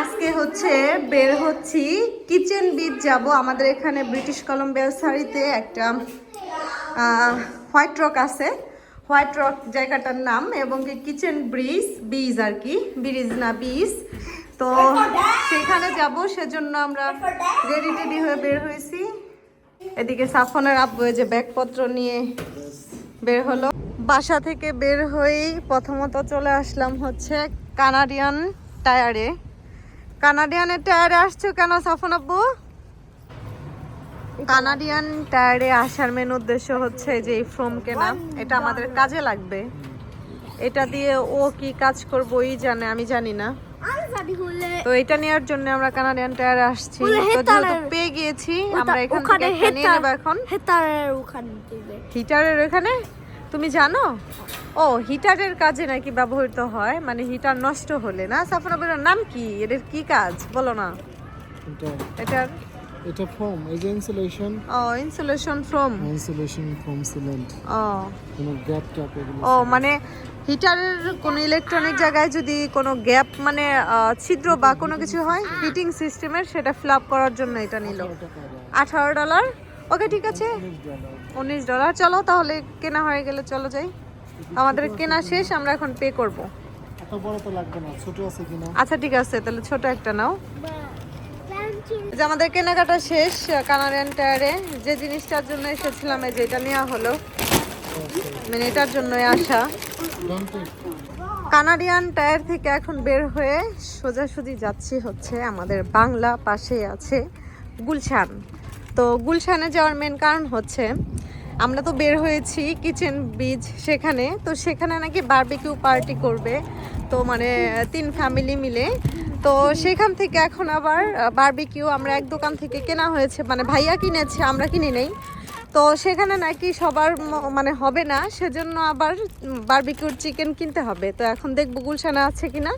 আজকে হচ্ছে বের হচ্ছি। কিচেন বিচ যাব। আমাদের এখানে ব্রিটিশ কলম্বিয়া সারিতে একটা হোয়াইট রক আছে। হোয়াইট রক জায়গাটার নাম এবং কিচেন ব্রিজ বিচ আর কি। ব্রিজ না বিচ তো সেখানে যাব, সেজন্য আমরা রেডি টেডি হয়ে বের হয়েছি। এদিকে সাফনের আব্বু যে ব্যাগপত্র নিয়ে বের হলো। বাসা থেকে বের হয়েই প্রথমত চলে আসলাম হচ্ছে কানাডিয়ান টায়ারে। কানাডিয়ানের টায়ারে আসছো কেন সাফন আব্বু? কানাডিয়ান টায়ারে আসার মেন উদ্দেশ্য হচ্ছে যে এই ফ্রম কেনা এটা আমাদের কাজে লাগবে। এটা দিয়ে ও কি কাজ করব ওই জানে আমি জানি না। তো এটা নেওয়ার জন্য আমরা কানাডিয়ান টায়ারে আসছি। তো যেহেতু পেয়ে গিয়েছি আমরা ওটা- এখান থেকে নিয়ে নেব এখন। ওখানে হিটারের ওখানে? তুমি জানো? ও হিটারের কাজে নাকি ব্যবহৃত হয় মানে হিটার নষ্ট হলে। না সাফন আবিরের নাম কি? এদের কি কাজ? বলো না। এটা এটার? এটা ফোম এই যে insulation O insulation from insulation foam sealant ও। কোনো গ্যাপ ট্যাপ ও মানে হিটারের কোনো ইলেকট্রনিক জায়গায় যদি কোনো গ্যাপ মানে ছিদ্র বা কোনো কিছু হয় হিটিং সিস্টেমের সেটা ফ্লাপ করার জন্য এটা নিল। আঠারো ডলার ওকে ঠিক আছে। উনিশ ডলার। চলো তাহলে কেনা হয়ে গেলে চলো যাই। আমাদের কেনা শেষ আমরা এখন পে করব। এত বড় তো লাগবে না ছোট আছে কিনা? আচ্ছা ঠিক আছে তাহলে ছোট একটা নাও। যে আমাদের কেনাকাটা শেষ কানাডিয়ান টায়ারে যে জিনিসটার জন্য এসেছিলাম এই যে এটা নেওয়া হলো। মানে এটার জন্যই আসা। কানাডিয়ান টায়ার থেকে এখন বের হয়ে সোজাসুজি যাচ্ছি হচ্ছে আমাদের বাংলা পাশে আছে গুলশান। তো গুলশানে যাওয়ার মেন কারণ হচ্ছে, আমরা তো বের হয়েছি কিচেন বিচ সেখানে, তো সেখানে নাকি বারবিকিউ পার্টি করবে, তো মানে তিন ফ্যামিলি মিলে। তো সেখান থেকে এখন আবার বারবিকিউ আমরা এক দোকান থেকে কেনা হয়েছে মানে ভাইয়া কিনেছে, আমরা কিনে নেই। তো সেখানে নাকি সবার মানে হবে না, সেজন্য আবার বারবিকিউর চিকেন কিনতে হবে। তো এখন দেখব গুলশানে আছে কিনা।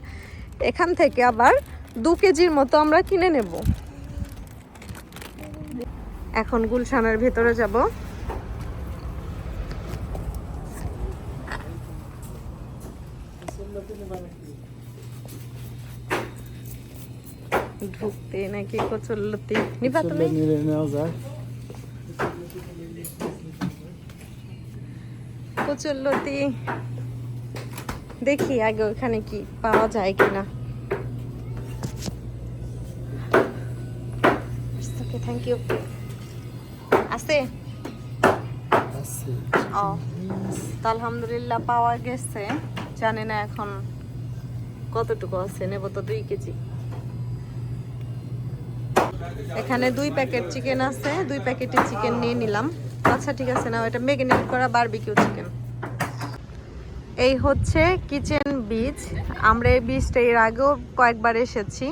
এখান থেকে আবার দু কেজির মতো আমরা কিনে নেব। এখন গুলশানের ভেতরে যাব। ঢুকতে নাকি কচুল্লতি। নিবা তুমি? নিয়ে নেওয়া যায়। কচুল্লতি। দেখি আগে ওখানে কি পাওয়া যায় কিনা। থ্যাংক ইউ আছে? ও তো আলহামদুলিল্লাহ পাওয়া গেছে। জানি না এখন কতটুকু আছে নেব তো দুই কেজি। এখানে দুই প্যাকেট চিকেন আছে দুই প্যাকেটে চিকেন নিয়ে নিলাম। আচ্ছা ঠিক আছে না এটা মেগনেট করা বারবিকিউ চিকেন। এই হচ্ছে কিচেন বীজ। আমরা এই বীজটা এর আগেও কয়েকবার এসেছি।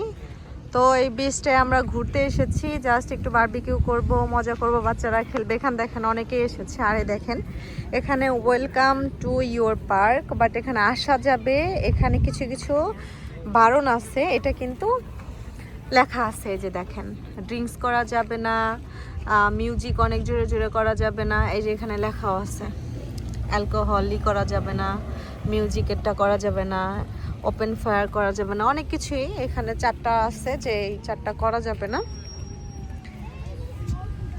তো এই বিচটায় আমরা ঘুরতে এসেছি জাস্ট একটু বারবিকিউ করব, মজা করব, বাচ্চারা খেলবে। এখানে দেখেন অনেকেই এসেছে, আরে দেখেন, এখানে welcome to your park but এখানে আসা যাবে, এখানে কিছু কিছু বারণ আছে, এটা কিন্তু লেখা আছে যে দেখেন ড্রিঙ্কস করা যাবে না মিউজিক অনেক জোরে জোরে করা যাবে না, এই যে এখানে লেখাও আছে অ্যালকোহলই করা যাবে না মিউজিক মিউজিকেরটা করা যাবে না ওপেন ফায়ার করা যাবে না। অনেক কিছুই এখানে চারটা আছে যে এই চারটা করা যাবে না।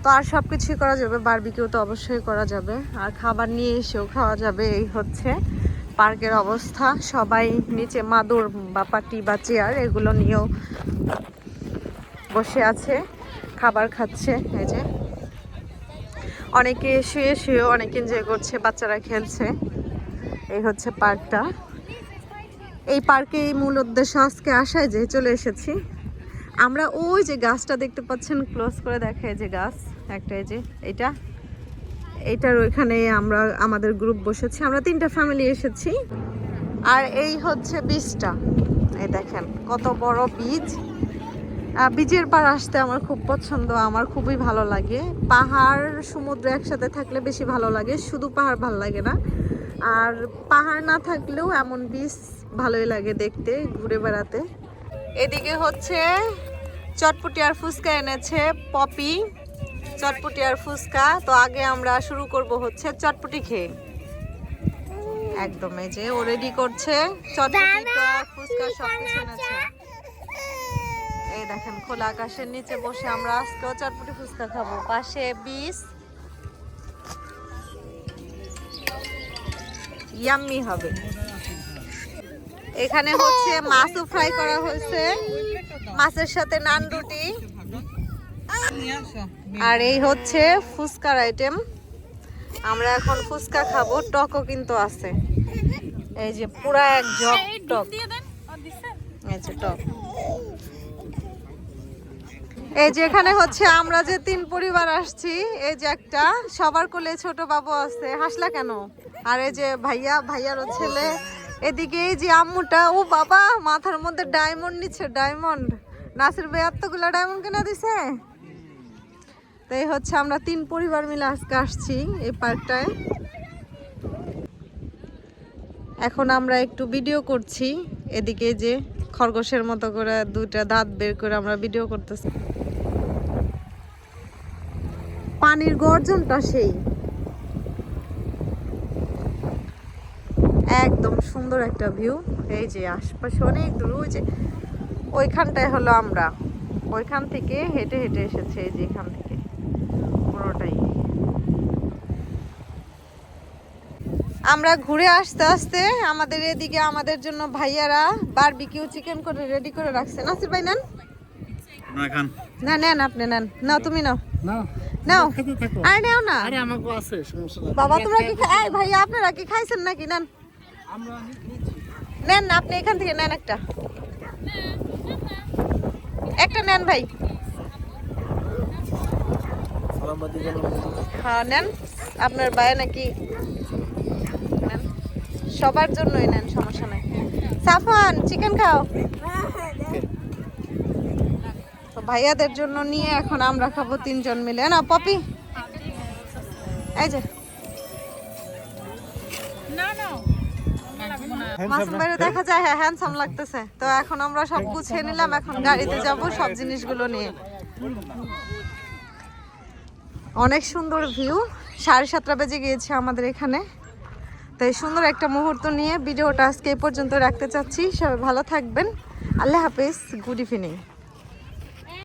তো আর সব কিছুই করা যাবে বারবিকিউ তো অবশ্যই করা যাবে। আর খাবার নিয়ে এসেও খাওয়া যাবে, এই হচ্ছে পার্কের অবস্থা। সবাই নিচে মাদুর বা পাটি বা চেয়ার, এগুলো নিয়েও বসে আছে, খাবার খাচ্ছে, এই যে। অনেকে শুয়ে শুয়ে অনেক এনজয় করছে, বাচ্চারা খেলছে। এই হচ্ছে পার্কটা। এই পার্কে এই মূল উদ্দেশ্য আজকে আসায় যে চলে এসেছি। আমরা ওই যে গাছটা দেখতে পাচ্ছেন, ক্লোজ করে দেখা যে গাছ, একটা এই যে এটা। এইটার ওইখানে আমরা, আমাদের গ্রুপ বসেছি, আমরা তিনটা ফ্যামিলি এসেছি। আর এই হচ্ছে বীজটা এই দেখেন, কত বড় বীজ বীজের পার আসতে আমার খুব পছন্দ, আমার খুবই ভালো লাগে। পাহাড়, সমুদ্র একসাথে থাকলে বেশি ভালো লাগে, শুধু পাহাড় ভালো লাগে না। আর পাহাড় না থাকলেও এমন বীজ ভালোই লাগে দেখতে, ঘুরে বেড়াতে। এদিকে হচ্ছে চটপটি আর ফুচকা এনেছে পপি চটপটি আর ফুচকা। তো আগে আমরা শুরু করব হচ্ছে চটপটি খেয়ে। একদম, এই যে ও রেডি করছে চটপটি ফুচকা সব কিছু এনেছে। দেখেন, খোলা আকাশের নিচে বসে আমরা আজকেও চটপটি ফুচকা খাব। পাশে বিষ ইয়াম্মি হবে। এখানে হচ্ছে মাছও ফ্রাই করা হয়েছে। মাছের সাথে নান রুটি। আর এই হচ্ছে ফুচকার আইটেম আমরা এখন ফুচকা খাব টকও কিন্তু আছে। এই যে পুরা এক জগ টক। এই যে টক। এই যে এখানে হচ্ছে আমরা যে তিন পরিবার আসছি এই যে একটা সবার কোলে ছোট বাবু আছে। হাসলা কেন? আর এই যে ভাইয়া, ভাইয়ারও ছেলে। এদিকে এই যে আম্মুটা, ও বাবা, মাথার মধ্যে ডায়মন্ড নিচ্ছে ডায়মন্ড নাসির ভাই এতগুলা ডায়মন্ড কেনা দিছে? তো এই হচ্ছে আমরা তিন পরিবার মিলে আজকে আসছি এই পার্কটায়। এখন আমরা একটু ভিডিও করছি। এদিকে যে খরগোশের মতো করে দুইটা দাঁত বের করে আমরা ভিডিও করতেছি। পানির গর্জনটা সেই। একদম সুন্দর একটা ভিউ। এই যে আশপাশে অনেক দূর ওই যে ওইখানটায় হলো আমরা। ওইখান থেকে হেঁটে হেঁটে এসেছে এই যে এখান থেকে। পুরোটাই। আমরা ঘুরে আসতে আসতে আমাদের এদিকে আমাদের জন্য ভাইয়ারা বারবিকিউ চিকেন করে রেডি করে রাখছে। নাসির ভাই নেন। না খান। না নেন আপনি নেন। নাও তুমি নাও। না নাও। আর নেও না। আরে আমাকে আছে সমস্যা নাই। বাবা তোমরা কি ভাইয়া আপনারা কি খাইছেন নাকি? নেন। নেন না, আপনি এখান থেকে নেন একটা। একটা নেন ভাই। হ্যাঁ নেন। আপনার ভাই নাকি নেন। সবার জন্যই নেন সমস্যা নাই। সাফান চিকেন খাও। তো ভাইয়াদের জন্য নিয়ে এখন আমরা খাব তিনজন মিলে। না পপি? এই যে। দেখা যায় হ্যাঁ লাগতেছে। তো এখন আমরা সব গুছিয়ে নিলাম, এখন গাড়িতে যাব সব জিনিসগুলো নিয়ে। অনেক সুন্দর ভিউ সাড়ে সাতটা বেজে গিয়েছে আমাদের এখানে। তো এই সুন্দর একটা মুহূর্ত নিয়ে ভিডিওটা আজকে এই পর্যন্ত রাখতে চাচ্ছি। সবাই ভালো থাকবেন। আল্লাহ হাফিজ গুড ইভিনিং